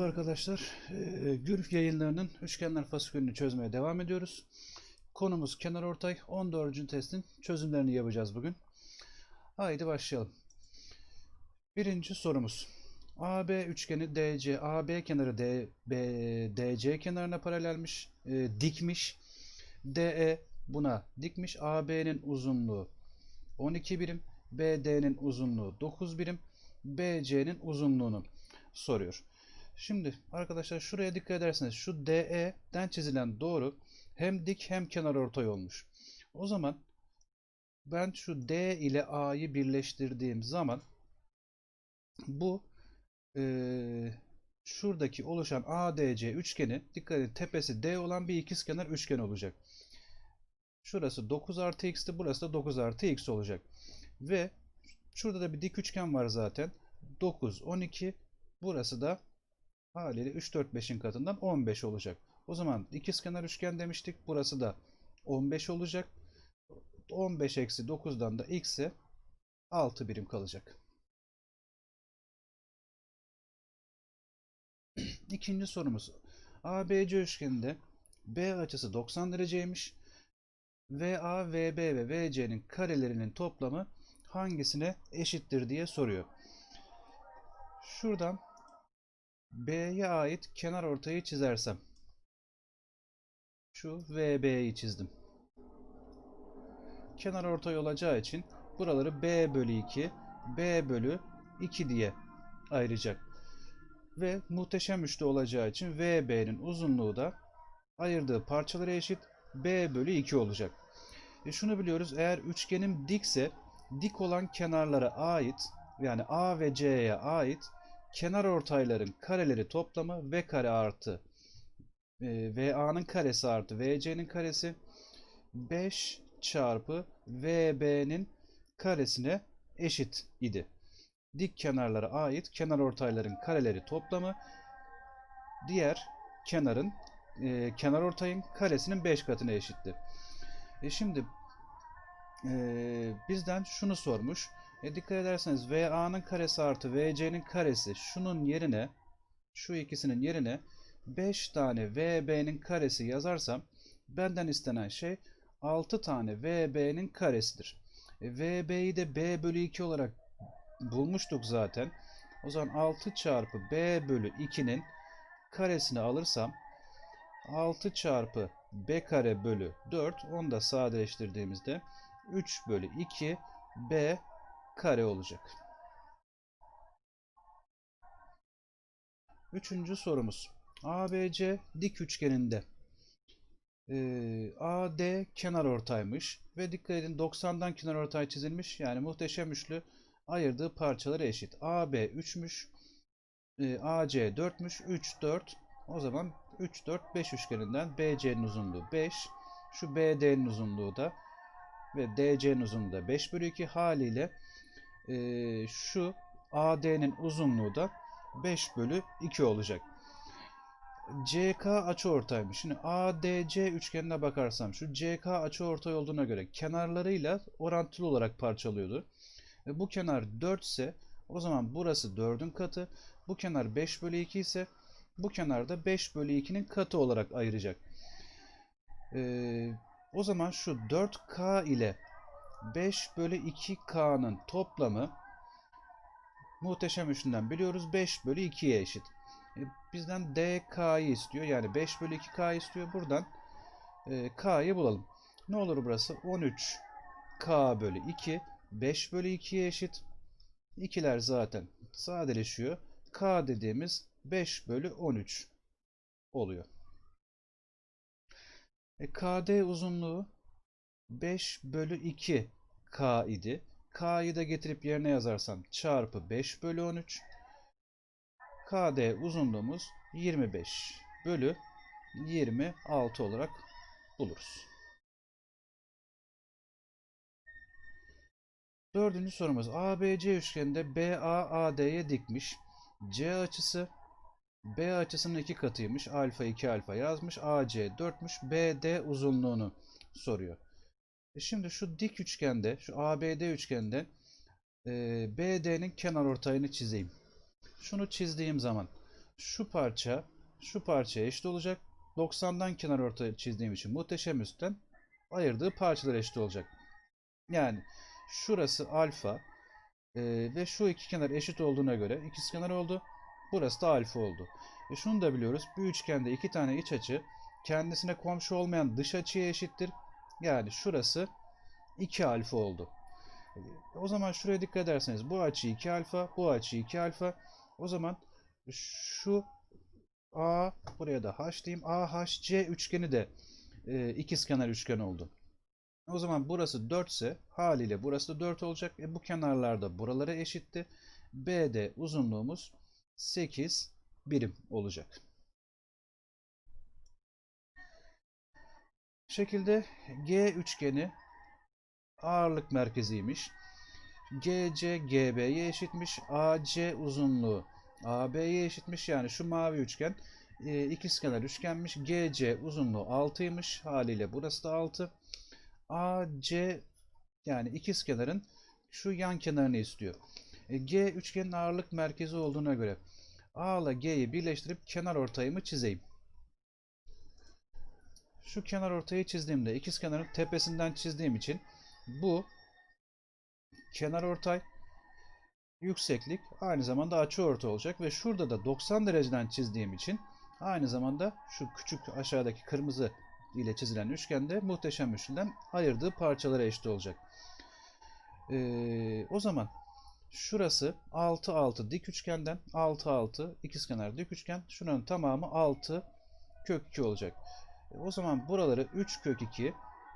Merhaba arkadaşlar. Ee, Gürk yayınlarının üçgenler fasikülünü çözmeye devam ediyoruz. Konumuz kenar ortay. 14. testin çözümlerini yapacağız bugün. Haydi başlayalım. Birinci sorumuz. AB üçgeni DC, AB kenarı D, B, DC kenarına paralelmiş, e, dikmiş. DE buna dikmiş. AB'nin uzunluğu 12 birim, BD'nin uzunluğu 9 birim, BC'nin uzunluğunu soruyor. Şimdi arkadaşlar şuraya dikkat ederseniz şu DE'den çizilen doğru hem dik hem kenar ortay olmuş. O zaman ben şu D ile A'yı birleştirdiğim zaman bu eee, şuradaki oluşan ADC üçgeni dikkat edin tepesi D olan bir ikizkenar üçgen olacak. Şurası 9 artı x'ti burası da 9 artı x olacak. Ve şurada da bir dik üçgen var zaten. 9, 12 burası da haliyle 3, 4, 5'in katından 15 olacak. O zaman ikizkenar üçgen demiştik. Burası da 15 olacak. 15 eksi 9'dan da x'e 6 birim kalacak. İkinci sorumuz. ABC üçgeninde B açısı 90 dereceymiş. VA, VB ve VC'nin karelerinin toplamı hangisine eşittir diye soruyor. Şuradan B'ye ait kenar ortayı çizersem şu VB'yi çizdim. Kenar ortay olacağı için buraları B bölü 2, B bölü 2 diye ayıracak. Ve muhteşem üçlü olacağı için VB'nin uzunluğu da ayırdığı parçalara eşit B bölü 2 olacak. E şunu biliyoruz eğer üçgenim dikse dik olan kenarlara ait yani A ve C'ye ait kenar ortayların kareleri toplamı V kare artı e, VA'nın karesi artı VC'nin karesi 5 çarpı VB'nin karesine eşit idi. Dik kenarlara ait kenar ortayların kareleri toplamı diğer kenarın e, kenar ortayın karesinin 5 katına eşitti. E şimdi e, bizden şunu sormuş. E dikkat ederseniz VA'nın karesi artı VC'nin karesi şunun yerine şu ikisinin yerine 5 tane VB'nin karesi yazarsam benden istenen şey 6 tane VB'nin karesidir. E, VB'yi de B bölü 2 olarak bulmuştuk zaten. O zaman 6 çarpı B bölü 2'nin karesini alırsam 6 çarpı B kare bölü 4 onu da sadeleştirdiğimizde 3 bölü 2 B kare olacak. Üçüncü sorumuz. ABC dik üçgeninde e, AD kenar ortaymış ve dikkat edin 90'dan kenar ortay çizilmiş. Yani muhteşem üçlü ayırdığı parçaları eşit. AB 3'müş. E, AC 4'müş. 3 4. O zaman 3 4 5 üçgeninden BC'nin uzunluğu 5. Şu BD'nin uzunluğu da ve DC'nin uzunluğu da 5 bölü 2 haliyle e, şu AD'nin uzunluğu da 5 bölü 2 olacak. CK açıortaymış. Şimdi ADC üçgenine bakarsam şu CK açıortay olduğuna göre kenarlarıyla orantılı olarak parçalıyordu. E, bu kenar 4 ise o zaman burası 4'ün katı. Bu kenar 5 bölü 2 ise bu kenar da 5 bölü 2'nin katı olarak ayıracak. Ee, o zaman şu 4K ile 5 bölü 2K'nın toplamı muhteşem üçlüden biliyoruz 5 bölü 2'ye eşit. E, bizden DK'yı istiyor. Yani 5 bölü 2K istiyor. Buradan e, K'yı bulalım. Ne olur burası? 13K bölü 2 5 bölü 2'ye eşit. İkiler zaten sadeleşiyor. K dediğimiz 5 bölü 13 oluyor. E, KD uzunluğu 5 bölü 2 K idi. K'yı da getirip yerine yazarsam çarpı 5 bölü 13. KD uzunluğumuz 25 bölü 26 olarak buluruz. Dördüncü sorumuz. ABC üçgeninde BA AD'ye dikmiş. C açısı B açısının iki katıymış. Alfa 2 alfa yazmış. AC 4'müş. BD uzunluğunu soruyor. E şimdi şu dik üçgende, şu ABD üçgende e, BD'nin kenar ortayını çizeyim. Şunu çizdiğim zaman şu parça şu parçaya eşit olacak. 90'dan kenar orta çizdiğim için muhteşem üstten ayırdığı parçalar eşit olacak. Yani şurası alfa e, ve şu iki kenar eşit olduğuna göre ikiz kenar oldu. Burası da alfa oldu. E şunu da biliyoruz. Bir üçgende iki tane iç açı kendisine komşu olmayan dış açıya eşittir. Yani şurası 2 alfa oldu. O zaman şuraya dikkat ederseniz bu açı 2 alfa, bu açı 2 alfa. O zaman şu A buraya da H diyeyim. AHC üçgeni de e, ikizkenar üçgen oldu. O zaman burası 4 ise haliyle burası da 4 olacak. E, bu kenarlarda buralara eşitti. BD uzunluğumuz 8 birim olacak. Şekilde G üçgeni ağırlık merkeziymiş. GC GB'ye eşitmiş. AC uzunluğu AB'ye eşitmiş. Yani şu mavi üçgen e, ikizkenar üçgenmiş. GC uzunluğu 6'ymış. Haliyle burası da 6. AC yani ikizkenarın şu yan kenarını istiyor. E, G üçgenin ağırlık merkezi olduğuna göre A ile G'yi birleştirip kenar ortayımı çizeyim. Şu kenar ortayı çizdiğimde ikizkenarın tepesinden çizdiğim için bu kenar ortay yükseklik aynı zamanda açı orta olacak ve şurada da 90 dereceden çizdiğim için aynı zamanda şu küçük aşağıdaki kırmızı ile çizilen üçgende muhteşem üçlüden ayırdığı parçalara eşit olacak. Ee, o zaman şurası 6 6 dik üçgenden 6 6 ikizkenar dik üçgen şuranın tamamı 6 kök 2 olacak. E, o zaman buraları 3 kök 2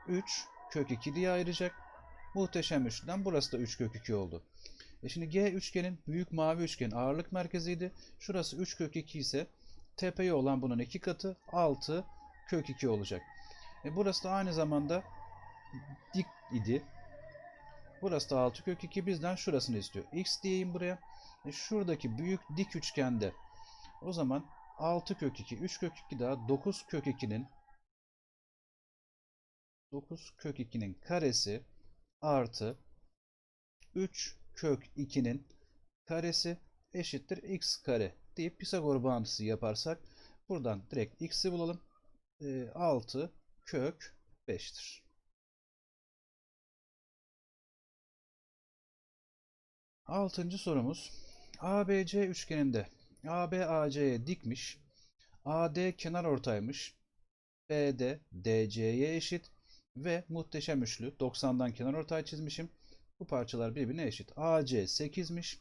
3 kök 2 diye ayıracak. Muhteşem üçlüden burası da 3 kök 2 oldu. E şimdi G üçgenin büyük mavi üçgen ağırlık merkeziydi. Şurası 3 kök 2 ise tepeye olan bunun iki katı 6 kök 2 olacak. E burası da aynı zamanda dik idi. Burası da 6 kök 2 bizden şurasını istiyor. X diyeyim buraya. E şuradaki büyük dik üçgende o zaman 6 kök 2 3 kök 2 daha 9 kök 2'nin 9 kök 2'nin karesi artı 3 kök 2'nin karesi eşittir x kare deyip Pisagor bağıntısı yaparsak buradan direkt x'i bulalım. E, 6 kök 5'tir. Altıncı sorumuz. ABC üçgeninde AB AC'ye dikmiş. AD kenar ortaymış. BD DC'ye eşit ve muhteşem üçlü 90'dan kenar ortay çizmişim. Bu parçalar birbirine eşit. AC 8'miş.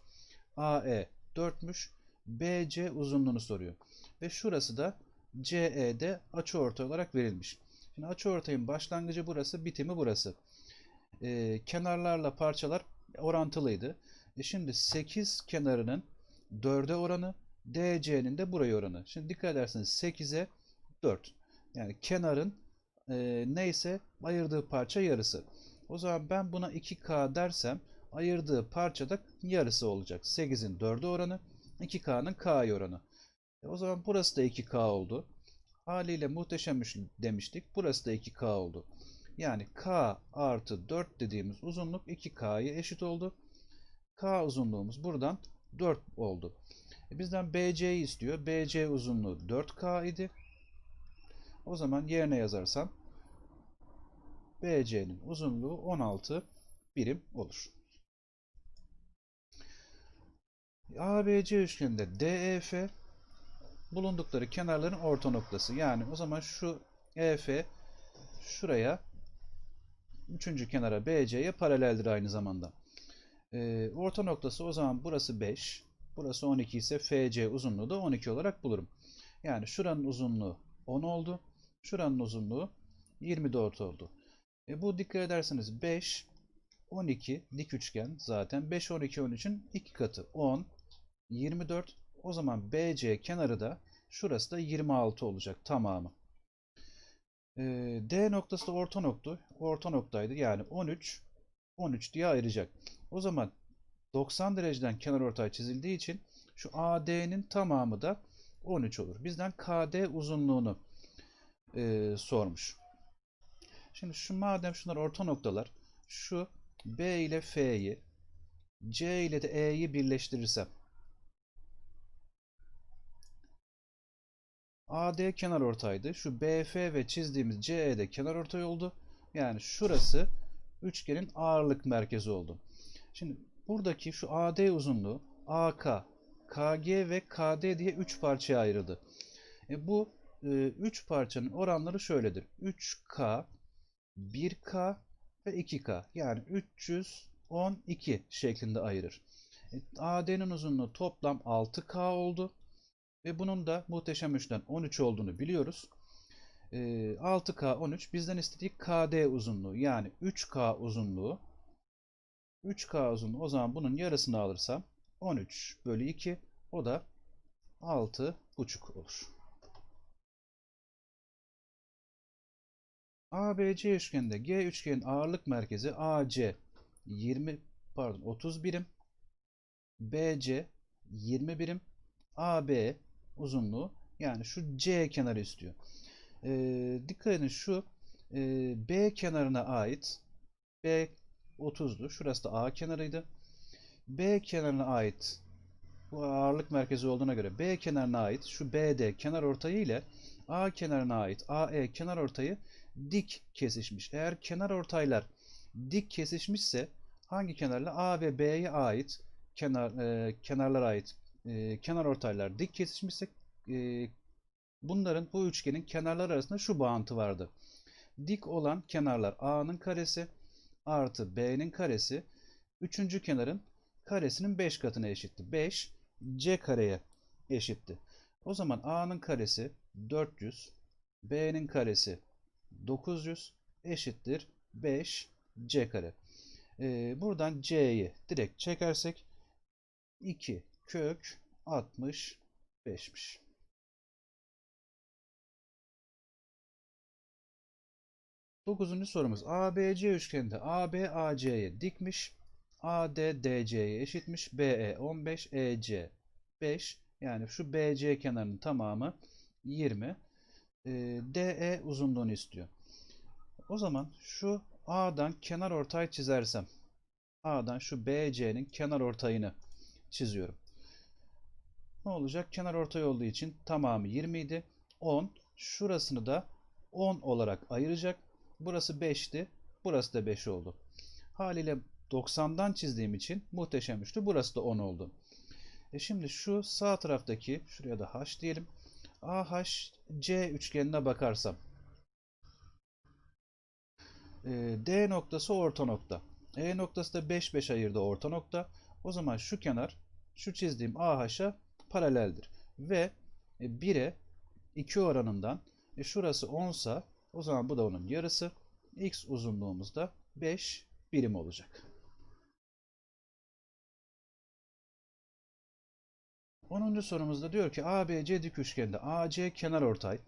AE 4'müş. BC uzunluğunu soruyor. Ve şurası da CE'de açıortay olarak verilmiş. Şimdi açıortayın başlangıcı burası, bitimi burası. Ee, kenarlarla parçalar orantılıydı. E şimdi 8 kenarının 4'e oranı, DC'nin de buraya oranı. Şimdi dikkat ederseniz 8'e 4. Yani kenarın e, neyse ayırdığı parça yarısı. O zaman ben buna 2K dersem ayırdığı parça da yarısı olacak. 8'in 4'e oranı, 2K'nın K'ya oranı. E o zaman burası da 2K oldu. Haliyle muhteşem demiştik. Burası da 2K oldu. Yani K artı 4 dediğimiz uzunluk 2K'ya eşit oldu. K uzunluğumuz buradan 4 oldu. E bizden BC'yi istiyor. BC uzunluğu 4K idi. O zaman yerine yazarsam BC'nin uzunluğu 16 birim olur. ABC üçgeninde DEF bulundukları kenarların orta noktası. Yani o zaman şu EF şuraya üçüncü kenara BC'ye paraleldir aynı zamanda. Ee, orta noktası o zaman burası 5. Burası 12 ise FC uzunluğu da 12 olarak bulurum. Yani şuranın uzunluğu 10 oldu. Şuranın uzunluğu 24 oldu. E bu dikkat ederseniz 5, 12 dik üçgen zaten. 5, 12, 13'ün iki katı 10, 24. O zaman BC kenarı da şurası da 26 olacak tamamı. E, D noktası da orta nokta. Orta noktaydı. Yani 13, 13 diye ayıracak. O zaman 90 dereceden kenar ortay çizildiği için şu AD'nin tamamı da 13 olur. Bizden KD uzunluğunu e, sormuş. Şimdi şu madem şunlar orta noktalar şu B ile F'yi C ile de E'yi birleştirirsem AD kenarortaydı. Şu BF ve çizdiğimiz CE de kenarortay oldu. Yani şurası üçgenin ağırlık merkezi oldu. Şimdi buradaki şu AD uzunluğu AK, KG ve KD diye 3 parçaya ayrıldı. E bu 3 parçanın oranları şöyledir. 3K, 1K ve 2K. Yani 312 şeklinde ayırır. E, AD'nin uzunluğu toplam 6K oldu. Ve bunun da muhteşem üçten 13 olduğunu biliyoruz. E, 6K 13 bizden istediği KD uzunluğu yani 3K uzunluğu 3K uzunluğu o zaman bunun yarısını alırsam 13 bölü 2 o da 6,5 olur. ABC üçgeninde G üçgenin ağırlık merkezi AC 20 pardon 30 birim BC 20 birim AB uzunluğu yani şu C kenarı istiyor. Ee, dikkat edin şu e, B kenarına ait B 30'du. Şurası da A kenarıydı. B kenarına ait bu ağırlık merkezi olduğuna göre B kenarına ait şu BD kenar ortayı ile A kenarına ait AE kenar ortayı dik kesişmiş. Eğer kenar ortaylar dik kesişmişse hangi kenarla A ve B'ye ait kenar e, kenarlara ait e, kenar ortaylar dik kesişmişse e, bunların bu üçgenin kenarlar arasında şu bağıntı vardı. Dik olan kenarlar A'nın karesi artı B'nin karesi üçüncü kenarın karesinin 5 katına eşitti. 5 C kareye eşitti. O zaman A'nın karesi 400 B'nin karesi 900 eşittir 5 C kare. Ee, buradan C'yi direkt çekersek 2 kök 65'miş. Dokuzuncu sorumuz. ABC üçgeninde AB AC'ye dikmiş. AD DC'ye eşitmiş. BE 15, EC 5. Yani şu BC kenarının tamamı 20. E, DE uzunluğunu istiyor. O zaman şu A'dan kenar ortay çizersem A'dan şu BC'nin kenar ortayını çiziyorum. Ne olacak? Kenar ortay olduğu için tamamı 20 idi. 10. Şurasını da 10 olarak ayıracak. Burası 5'ti. Burası da 5 oldu. Haliyle 90'dan çizdiğim için muhteşem üçlü. Burası da 10 oldu. E şimdi şu sağ taraftaki şuraya da H diyelim. AHC üçgenine bakarsam e, D noktası orta nokta. E noktası da 5 5 ayırdı orta nokta. O zaman şu kenar şu çizdiğim AH'a paraleldir. Ve 1'e 2 oranından e şurası 10 sa o zaman bu da onun yarısı. X uzunluğumuz da 5 birim olacak. 10. sorumuzda diyor ki ABC dik üçgende AC kenar ortay.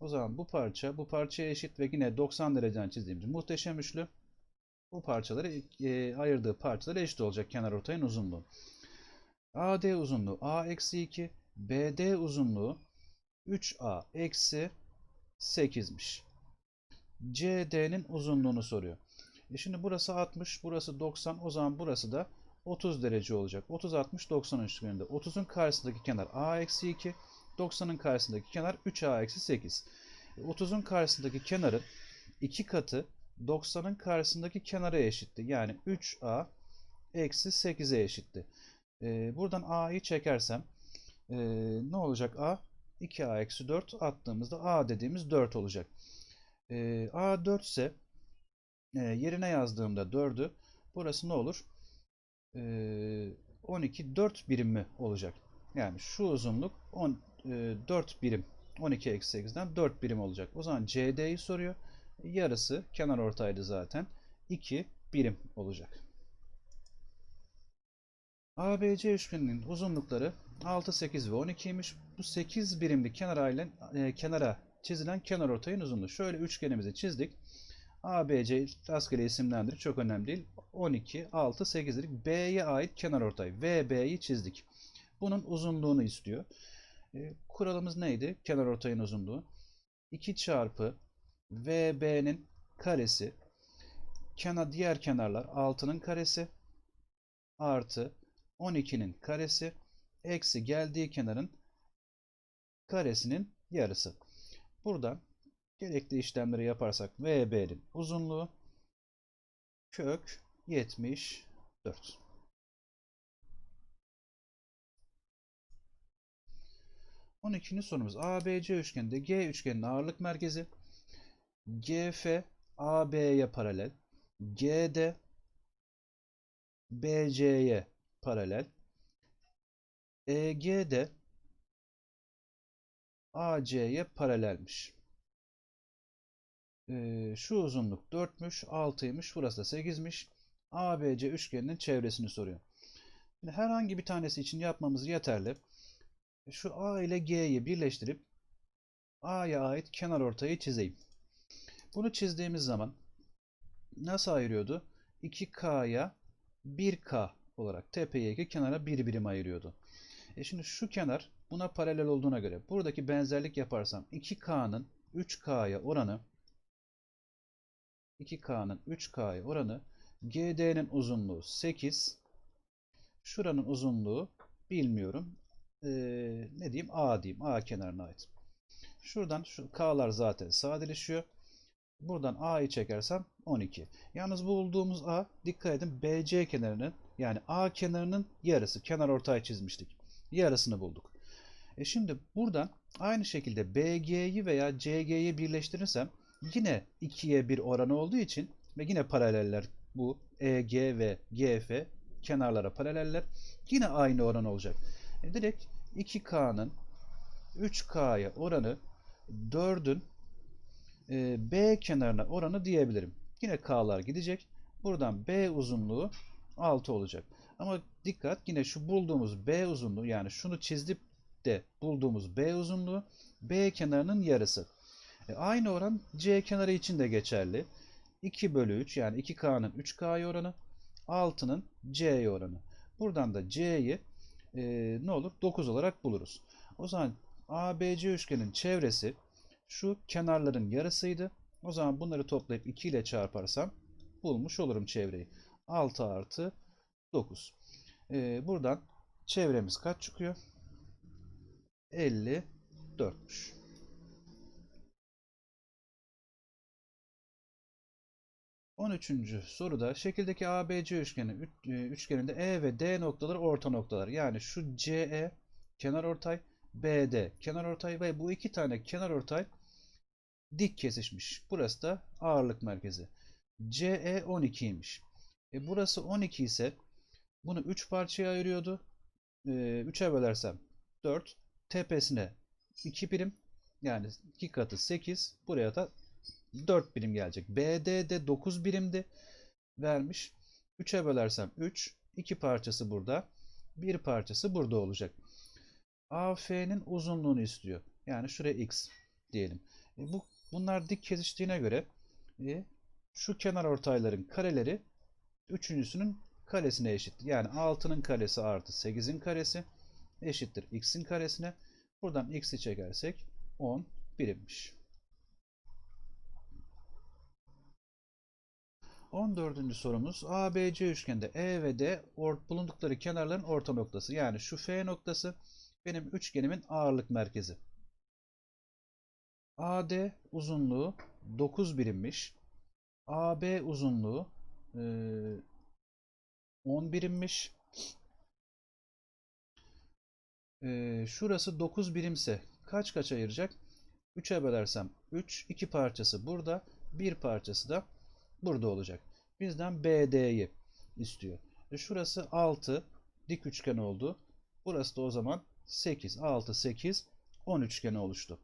O zaman bu parça bu parçaya eşit ve yine 90 dereceden çizdiğimiz muhteşem üçlü. Bu parçaları e, ayırdığı parçalar eşit olacak kenar ortayın uzunluğu. AD uzunluğu A eksi 2, BD uzunluğu 3A eksi 8'miş. CD'nin uzunluğunu soruyor. E şimdi burası 60, burası 90. O zaman burası da 30 derece olacak. 30, 60, 90 üçgeninde. 30'un karşısındaki kenar A eksi 2. 90'ın karşısındaki kenar 3A eksi 8. 30'un karşısındaki kenarın 2 katı 90'ın karşısındaki kenara eşitti. Yani 3A eksi 8'e eşitti. Ee, buradan A'yı çekersem e, ne olacak A? 2A eksi 4 attığımızda A dediğimiz 4 olacak. E, A 4 ise e, yerine yazdığımda 4'ü burası ne olur? E, 12 4 birim mi olacak? Yani şu uzunluk 10, e, 4 birim. 12 eksi 8'den 4 birim olacak. O zaman CD'yi soruyor. Yarısı kenar ortaydı zaten. 2 birim olacak. ABC üçgeninin uzunlukları 6, 8 ve 12'ymiş. Bu 8 birimli kenara, e, kenara çizilen kenar ortayın uzunluğu. Şöyle üçgenimizi çizdik. ABC rastgele isimlendirdik. Çok önemli değil. 12, 6, 8 dedik. B'ye ait kenar ortay. VB'yi çizdik. Bunun uzunluğunu istiyor. E, kuralımız neydi? Kenar ortayın uzunluğu. 2 çarpı VB'nin karesi kenar diğer kenarlar 6'nın karesi artı 12'nin karesi eksi geldiği kenarın karesinin yarısı. Buradan gerekli işlemleri yaparsak VB'nin uzunluğu kök 74. On ikinci sorumuz ABC üçgeninde G üçgeninin ağırlık merkezi GF AB'ye paralel GD BC'ye paralel EG de AC'ye paralelmiş. Ee, şu uzunluk 4'müş, 6'ymış, burası da 8'miş. ABC üçgeninin çevresini soruyor. Şimdi herhangi bir tanesi için yapmamız yeterli. Şu A ile G'yi birleştirip A'ya ait kenar ortayı çizeyim. Bunu çizdiğimiz zaman nasıl ayırıyordu? 2K'ya 1K olarak tepeye 2 kenara bir birim ayırıyordu. E şimdi şu kenar buna paralel olduğuna göre buradaki benzerlik yaparsam 2K'nın 3K'ya oranı 2K'nın 3K'ya oranı GD'nin uzunluğu 8 şuranın uzunluğu bilmiyorum ee, ne diyeyim A diyeyim A kenarına ait. Şuradan şu K'lar zaten sadeleşiyor. Buradan A'yı çekersem 12. Yalnız bulduğumuz A dikkat edin BC kenarının yani A kenarının yarısı. Kenar ortay çizmiştik. Yarısını bulduk. E şimdi buradan aynı şekilde BG'yi veya CG'yi birleştirirsem yine 2'ye 1 oranı olduğu için ve yine paraleller bu EG ve GF kenarlara paraleller yine aynı oran olacak. E direkt 2K'nın 3K'ya oranı 4'ün e, B kenarına oranı diyebilirim. Yine K'lar gidecek. Buradan B uzunluğu 6 olacak. Ama dikkat yine şu bulduğumuz B uzunluğu yani şunu çizdik de bulduğumuz B uzunluğu B kenarının yarısı. E, aynı oran C kenarı için de geçerli. 2 bölü 3 yani 2K'nın 3K'ya oranı 6'nın C'ye oranı. Buradan da C'yi e, ne olur 9 olarak buluruz. O zaman ABC üçgenin çevresi şu kenarların yarısıydı. O zaman bunları toplayıp 2 ile çarparsam bulmuş olurum çevreyi. 6 artı 9. Ee, buradan çevremiz kaç çıkıyor? 54'müş. On üçüncü soruda şekildeki ABC üçgeni, e, üçgeninde E ve D noktaları orta noktalar. Yani şu CE kenar ortay, BD kenar ortay ve bu iki tane kenar ortay dik kesişmiş. Burası da ağırlık merkezi. CE 12'ymiş. E burası 12 ise bunu 3 parçaya ayırıyordu. E, 3'e bölersem 4. Tepesine 2 birim. Yani 2 katı 8. Buraya da 4 birim gelecek. BD de 9 birimdi. Vermiş. 3'e bölersem 3. 2 parçası burada. Bir parçası burada olacak. AF'nin uzunluğunu istiyor. Yani şuraya x diyelim. E bu Bunlar dik kesiştiğine göre e, şu kenar ortayların kareleri üçüncüsünün karesine eşit. Yani 6'nın karesi artı 8'in karesi eşittir x'in karesine. Buradan x'i çekersek 10 birimmiş. 14. sorumuz ABC üçgende E ve D bulundukları kenarların orta noktası. Yani şu F noktası benim üçgenimin ağırlık merkezi. AD uzunluğu 9 birimmiş. AB uzunluğu e, 10 birimmiş. E, şurası 9 birimse kaç kaç ayıracak? 3'e bölersem 3, 2 parçası burada, 1 parçası da burada olacak. Bizden BD'yi istiyor. E şurası 6 dik üçgen oldu. Burası da o zaman 8, 6, 8, 10 üçgeni oluştu.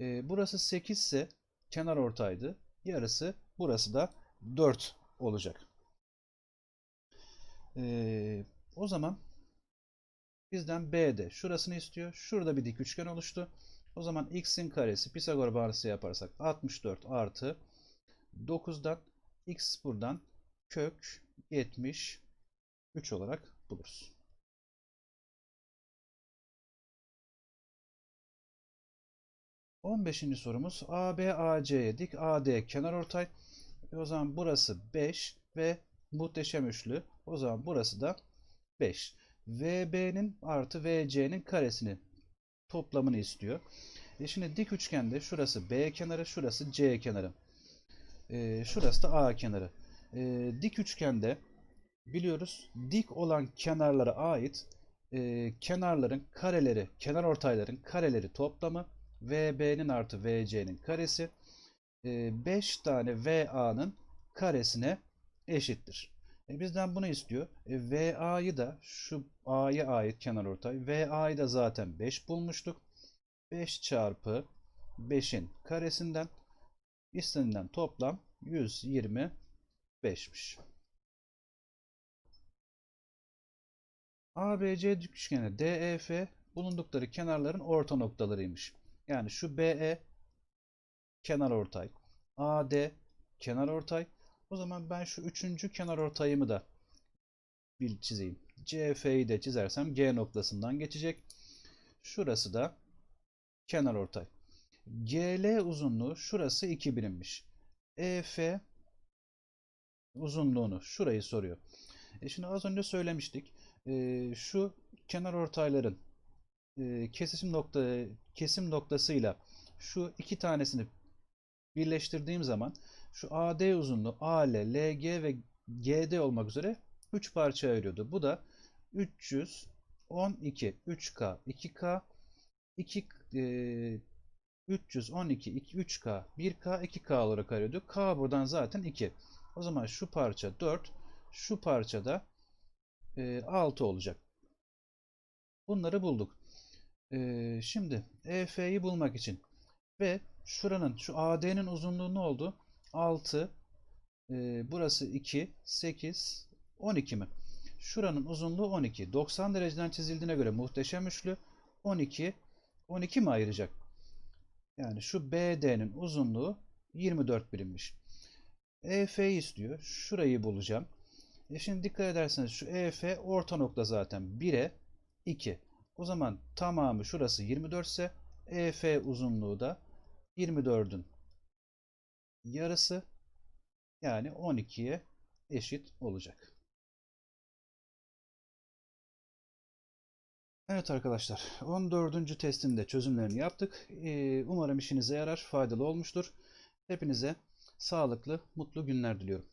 E, burası 8 ise kenar ortaydı. Yarısı burası da 4 olacak. E, o zaman bizden BD şurasını istiyor. Şurada bir dik üçgen oluştu. O zaman x'in karesi Pisagor bağıntısı yaparsak 64 artı 9'dan x buradan kök 73 olarak buluruz. 15. sorumuz AB dik AD kenar ortay. E o zaman burası 5 ve muhteşem üçlü. O zaman burası da 5. VB'nin artı VC'nin karesini toplamını istiyor. E şimdi dik üçgende şurası B kenarı, şurası C kenarı. E, şurası da A kenarı. E, dik üçgende biliyoruz dik olan kenarlara ait e, kenarların kareleri, kenar ortayların kareleri toplamı VB'nin artı VC'nin karesi 5 tane VA'nın karesine eşittir. E, bizden bunu istiyor. E, VA'yı da şu A'ya ait kenar ortay. VA'yı da zaten 5 bulmuştuk. 5 çarpı 5'in karesinden istenilen toplam 125'miş. ABC üçgeni DEF bulundukları kenarların orta noktalarıymış. Yani şu BE kenar ortay, AD kenar ortay. O zaman ben şu üçüncü kenar ortayımı da bir çizeyim. CF'yi de çizersem G noktasından geçecek. Şurası da kenar ortay. GL uzunluğu şurası 2 birimmiş. EF uzunluğunu şurayı soruyor. E şimdi az önce söylemiştik. E, şu kenar ortayların e, kesim nokta kesim noktasıyla şu iki tanesini birleştirdiğim zaman şu AD uzunluğu AL, LG ve GD olmak üzere 3 parça ayırıyordu. Bu da 312, 3K, 2K, 2 e, 312, 2, 3K, 1K, 2K olarak ayırıyordu. K buradan zaten 2. O zaman şu parça 4, şu parça da e, 6 olacak. Bunları bulduk. E, şimdi EF'yi bulmak için ve şuranın şu AD'nin uzunluğu ne oldu? 6 e, burası 2 8 12 mi? Şuranın uzunluğu 12. 90 dereceden çizildiğine göre muhteşem üçlü 12 12 mi ayıracak? Yani şu BD'nin uzunluğu 24 birimmiş. EF'yi istiyor. Şurayı bulacağım. E şimdi dikkat ederseniz şu EF orta nokta zaten 1'e 2. O zaman tamamı şurası 24 ise EF uzunluğu da 24'ün yarısı yani 12'ye eşit olacak. Evet arkadaşlar 14. testinde çözümlerini yaptık. Ee, Umarım işinize yarar, faydalı olmuştur. Hepinize sağlıklı, mutlu günler diliyorum.